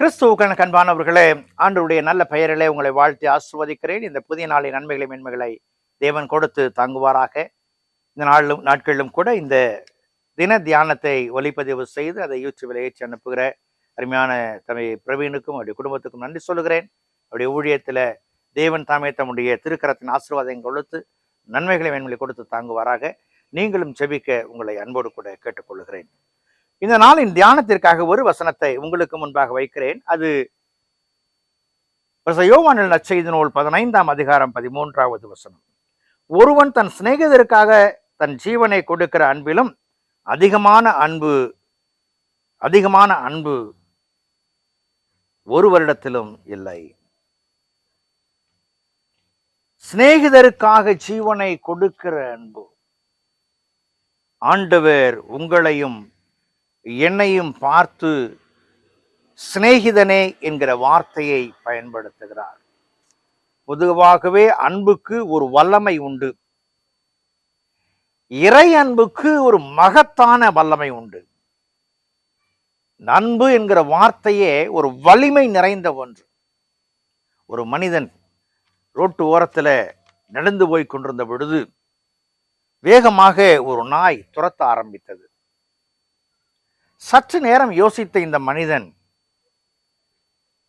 கிறிஸ்துவுக்கான கண்பானவர்களே ஆண்டவருடைய நல்ல பெயரிலே உங்களை வாழ்த்தி ஆசிர்வதிக்கிறேன். இந்த புதிய நாளின் நன்மைகளை மென்மைகளை தேவன் கொடுத்து தாங்குவாராக. இந்த நாளிலும் நாட்களிலும் கூட இந்த தின தியானத்தை ஒளிப்பதிவு செய்து அதை யூடியூபில் ஏற்றி அனுப்புகிற அருமையான தம்பி பிரவீனுக்கும் அவருடைய குடும்பத்துக்கும் நன்றி சொல்லுகிறேன். அவருடைய ஊழியத்தில் தேவன் தாமே தம்முடைய திருக்கரத்தின் ஆசீர்வாதம் கொடுத்து நன்மைகளை மேன்மைகளை கொடுத்து தாங்குவாராக. நீங்களும் செபிக்க உங்களை அன்போடு கூட கேட்டுக்கொள்கிறேன் இந்த நாளின் தியானத்திற்காக ஒரு வசனத்தை உங்களுக்கு முன்பாக வைக்கிறேன். அது யோவானில் நச்செய்தி நூல் பதினைந்தாம் அதிகாரம் பதிமூன்றாவது வசனம். ஒருவன் தன் சிநேகிதருக்காக தன் ஜீவனை கொடுக்கிற அன்பிலும் அதிகமான அன்பு அதிகமான அன்பு ஒரு வருடத்திலும் இல்லை. சிநேகிதருக்காக ஜீவனை கொடுக்கிற அன்பு. ஆண்டவர் உங்களையும் என்னையும் பார்த்து சிநேகிதனே என்கிற வார்த்தையை பயன்படுத்துகிறார். பொதுவாகவே அன்புக்கு ஒரு வல்லமை உண்டு. இறை அன்புக்கு ஒரு மகத்தான வல்லமை உண்டு. அன்பு என்கிற வார்த்தையே ஒரு வலிமை நிறைந்த ஒன்று. ஒரு மனிதன் ரோட்டு ஓரத்தில் நடந்து போய் கொண்டிருந்த பொழுது வேகமாக ஒரு நாய் துரத்த ஆரம்பித்தது. சற்று நேரம் யோசித்த இந்த மனிதன்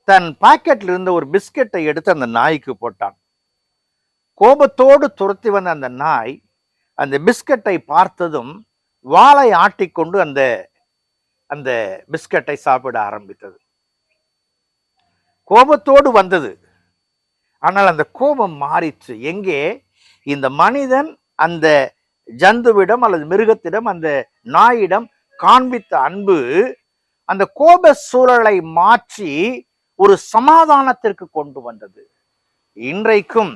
தன் பாக்கெட்டில் இருந்த ஒரு பிஸ்கெட்டை எடுத்து அந்த நாய்க்கு போட்டான். கோபத்தோடு துரத்தி வந்த அந்த நாய் அந்த பிஸ்கட்டை பார்த்ததும் வாளை ஆட்டிக்கொண்டு அந்த அந்த பிஸ்கட்டை சாப்பிட ஆரம்பித்தது. கோபத்தோடு வந்தது. ஆனால் அந்த கோபம் மாறிச்சு எங்கே? இந்த மனிதன் அந்த ஜந்துவிடம் அல்லது மிருகத்திடம் அந்த நாயிடம் காண்பித்த அன்பு அந்த கோப சூழலை மாற்றி ஒரு சமாதானத்திற்கு கொண்டு வந்தது. இன்றைக்கும்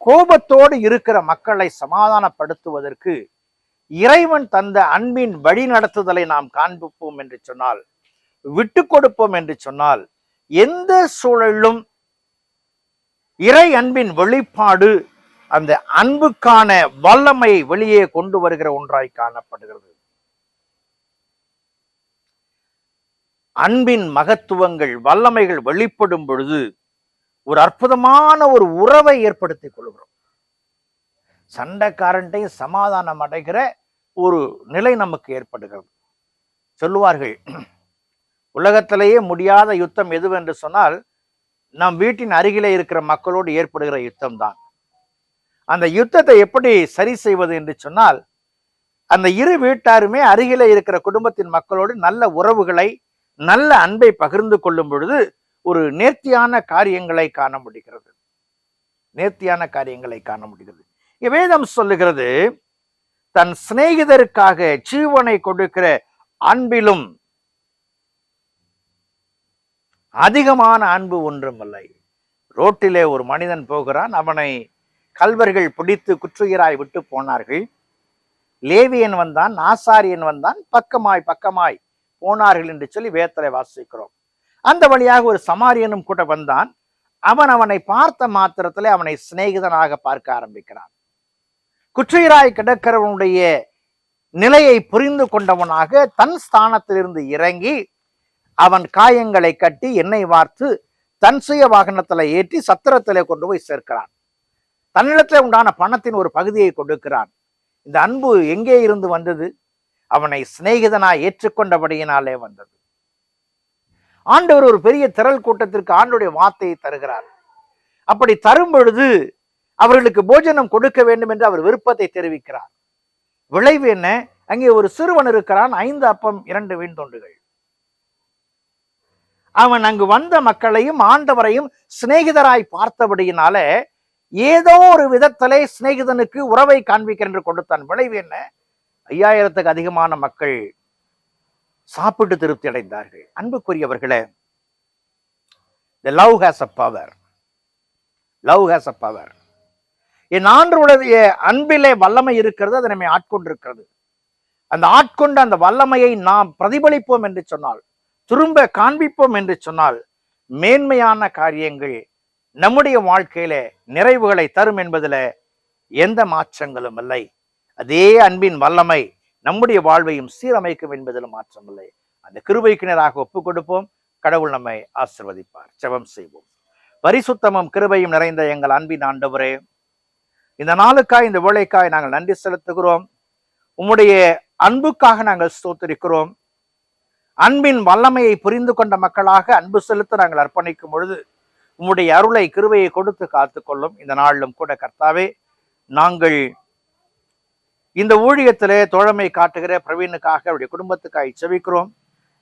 கோபத்தோடு இருக்கிற மக்களை சமாதானப்படுத்துவதற்கு இறைவன் தந்த அன்பின் வழி நடத்துதலை நாம் காண்பிப்போம் என்று சொன்னால் விட்டு கொடுப்போம் என்று சொன்னால் எந்த சூழலிலும் இறை அன்பின் வெளிப்பாடு அந்த அன்புக்கான வல்லமையை வெளியே கொண்டு வருகிற ஒன்றாய் காணப்படுகிறது. அன்பின் மகத்துவங்கள் வல்லமைகள் வெளிப்படும் பொழுது ஒரு அற்புதமான ஒரு உறவை ஏற்படுத்திக் கொள்கிறோம். சண்டைக்காரன்ட்டையும் சமாதானம் அடைகிற ஒரு நிலை நமக்கு ஏற்படுகிறது. சொல்லுவார்கள் உலகத்திலேயே முடியாத யுத்தம் எதுவென்று சொன்னால் நம் வீட்டின் அருகிலே இருக்கிற மக்களோடு ஏற்படுகிற யுத்தம் தான் அந்த யுத்தத்தை எப்படி சரி செய்வது என்று சொன்னால் அந்த இரு வீட்டாருமே அருகிலே இருக்கிற குடும்பத்தின் மக்களோடு நல்ல உறவுகளை நல்ல அன்பை பகிர்ந்து கொள்ளும் பொழுது ஒரு நேர்த்தியான காரியங்களை காண முடிகிறது. நேர்த்தியான காரியங்களை காண முடிகிறது. வேதம் சொல்லுகிறது தன் சிநேகிதருக்காக ஜீவனை கொடுக்கிற அன்பிலும் அதிகமான அன்பு ஒன்றுமில்லை. ரோட்டிலே ஒரு மனிதன் போகிறான் அவனை கல்வர்கள் பிடித்து குற்றுயிராய் விட்டு போனார்கள். லேவியன் வந்தான் ஆசாரியன் வந்தான் பக்கமாய் பக்கமாய் போனார்கள் என்று சொல்லி வேத்தலை வாசிக்கிறோம். அந்த வழியாக ஒரு சமாரியனும் கூட வந்தான். அவன் அவனை பார்த்த மாத்திரத்தில் அவனை சிநேகிதனாக பார்க்க ஆரம்பிக்கிறான். குற்றுயிராய் கிடக்கிறவனுடைய நிலையை புரிந்து கொண்டவனாக தன் ஸ்தானத்திலிருந்து இறங்கி அவன் காயங்களை கட்டி எண்ணெய் வார்த்து தன் சுய வாகனத்தில் ஏற்றி சத்திரத்திலே கொண்டு போய் சேர்க்கிறான். தன்னிடத்தில் உண்டான பணத்தின் ஒரு பகுதியை கொடுக்கிறான். இந்த அன்பு எங்கே இருந்து வந்தது? அவனை சிநேகிதனாய் ஏற்றுக்கொண்டபடியினாலே வந்தது. ஆண்டவர் ஒரு பெரிய திரள் கூட்டத்திற்கு ஆண்டுடைய வார்த்தையை தருகிறார். அப்படி தரும் பொழுது அவர்களுக்கு போஜனம் கொடுக்க வேண்டும் என்று அவர் விருப்பத்தை தெரிவிக்கிறார். விளைவு என்ன? அங்கே ஒரு சிறுவன் இருக்கிறான் ஐந்து அப்பம் இரண்டு வீண்தொண்டுகள் அவன் அங்கு வந்த மக்களையும் ஆண்டவரையும் சிநேகிதராய் பார்த்தபடியினால ஏதோ ஒரு விதத்திலே சிநேகிதனுக்கு உறவை காண்பிக்க என்று கொடுத்தான் விளைவு என்ன? ஐயாயிரத்துக்கு அதிகமான மக்கள் சாப்பிட்டு திருப்தி அடைந்தார்கள். அன்புக்குரியவர்களே the love has a power love has a power என் ஆண்டருடைய அன்பிலே வல்லமை இருக்கிறது அது நம்மை ஆட்கொண்டிருக்கிறது. அந்த ஆட்கொண்ட அந்த வல்லமையை நாம் பிரதிபலிப்போம் என்று சொன்னால் திரும்ப காண்பிப்போம் என்று சொன்னால் மேன்மையான காரியங்கள் நம்முடைய வாழ்க்கையில நிறைவுகளை தரும் என்பதில் எந்த மாற்றங்களும் இல்லை. அதே அன்பின் வல்லமை நம்முடைய வாழ்வையும் சீரமைக்கும் என்பதிலும் மாற்றமில்லை. அந்த கிருபைக்கினராக ஒப்புக் கொடுப்போம். கடவுள் நம்மை ஆசிர்வதிப்பார். ஜெபம் செய்வோம். பரிசுத்தமும் கிருபையும் நிறைந்த எங்கள் அன்பின் ஆண்டவரே இந்த நாளுக்காய் இந்த வேலைக்காய் நாங்கள் நன்றி செலுத்துகிறோம். உம்முடைய அன்புக்காக நாங்கள் ஸ்தோத்திருக்கிறோம். அன்பின் வல்லமையை புரிந்து கொண்ட மக்களாக அன்பு செலுத்த நாங்கள் அர்ப்பணிக்கும் பொழுது உம்முடைய அருளை கிருவையை கொடுத்து காத்துக்கொள்ளும் இந்த நாளிலும் கூட கர்த்தாவே நாங்கள் இந்த ஊழியத்திலே தோழமை காட்டுகிற பிரவீனுக்காக அவருடைய குடும்பத்துக்காக செவிக்கிறோம்.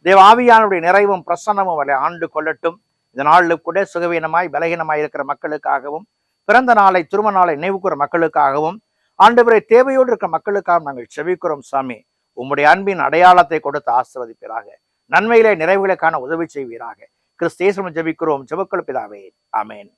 தேவ ஆவியானுடைய நிறைவும் பிரசன்னமும் அவளை ஆண்டு கொள்ளட்டும். இந்த நாளில் கூட சுகவீனமாய் பலகீனமாய் இருக்கிற மக்களுக்காகவும் பிறந்த நாளை திருமண நாளை நினைவுக்குற மக்களுக்காகவும் ஆண்டவரை தேவையோடு இருக்கிற மக்களுக்காக நாங்கள் செவிக்கிறோம் சாமி. உம்முடைய அன்பின் அடையாளத்தை கொடுத்து ஆசிர்வதிப்பீராக. நன்மையிலே நிறைவுகளுக்கான உதவி செய்வீராக. கிறிஸ்தேசம் ஜெபிக்கிறோம். ஜெபக்கள் பிதாவே. அமேன்